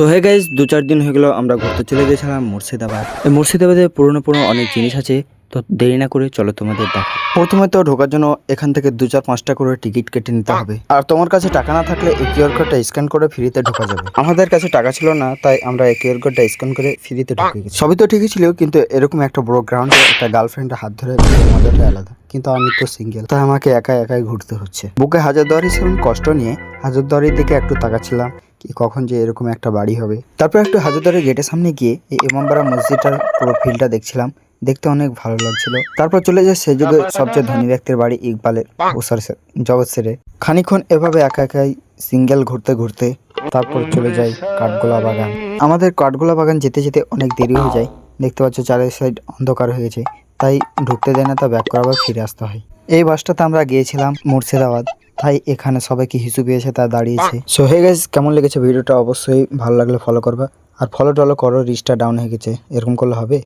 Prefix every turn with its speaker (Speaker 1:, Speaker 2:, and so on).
Speaker 1: So hey guys দু চার দিন হয়ে গেল, আমরা ঘুরতে চলে গেছিলাম মুর্শিদাবাদ। মুর্শিদাবাদে পুরনো পুরনো অনেক জিনিস আছে, তো দেরি না করে চলো তোমাদের দেখো প্রথমে তো ঢোকার জন্য এখান থেকে দু চার পাঁচটা করে টিকিট কেটে নিতে হবে। আর তোমার কাছে টাকা না থাকলে এই কিউআর কোডটা স্ক্যান করে ফ্রিতে ঢোকা যাবে। আমাদের কাছে টাকা ছিল না, তাই আমরা এই কিউআর কোডটা স্ক্যান করে ফ্রিতে ঢুকে গেছি। সবই তো ঠিকই ছিল, কিন্তু এরকম একটা বড় গ্রাউন্ডে একটা গার্লফ্রেন্ডের হাত ধরে মজাটা আলাদা। কিন্তু আমি তো সিঙ্গেল তাই আমাকে একা একাই ঘুরতে হচ্ছে। বুকে হাজারদুয়ারি সেরকম কষ্ট নিয়ে হাজারদুয়ারির দিকে একটু তাকাচ্ছিলাম। কখন যে এরকম একটা বাড়ি হবে। তারপর একটু হাজারদুয়ারি গেটের সামনে গিয়ে এই ইমামবাড়া মসজিদটার পুরো ফিল্ডটা দেখছিলাম। দেখতে অনেক ভালো লাগছিল। তারপর চলে যায় সে যুগে সবচেয়ে ধনী ব্যক্তির বাড়ি ইকবালের ওসার জগৎ সেরে। খানিক্ষণ এভাবে একা একাই সিঙ্গেল ঘুরতে ঘুরতে তারপর চলে যাই কাঠগোলা বাগান। আমাদের কাঠগোলা বাগান যেতে যেতে অনেক দেরি হয়ে যায়। দেখতে পাচ্ছ চারের সাইড অন্ধকার হয়ে গেছে। তাই ঢুকতে দেয় না, তা ব্যাক করে আবার ফিরে আসতে হয়। এই বাসটাতে আমরা গিয়েছিলাম মুর্শিদাবাদ। তাই এখানে সবাই কি হিসু পেয়েছে তা দাঁড়িয়েছে। সো হে গাইস কেমন লেগেছে ভিডিওটা? অবশ্যই ভালো লাগলে ফলো করবা। আর ফলো টলো করো রিচটা ডাউন হয়ে গেছে। এরকম করলে হবে।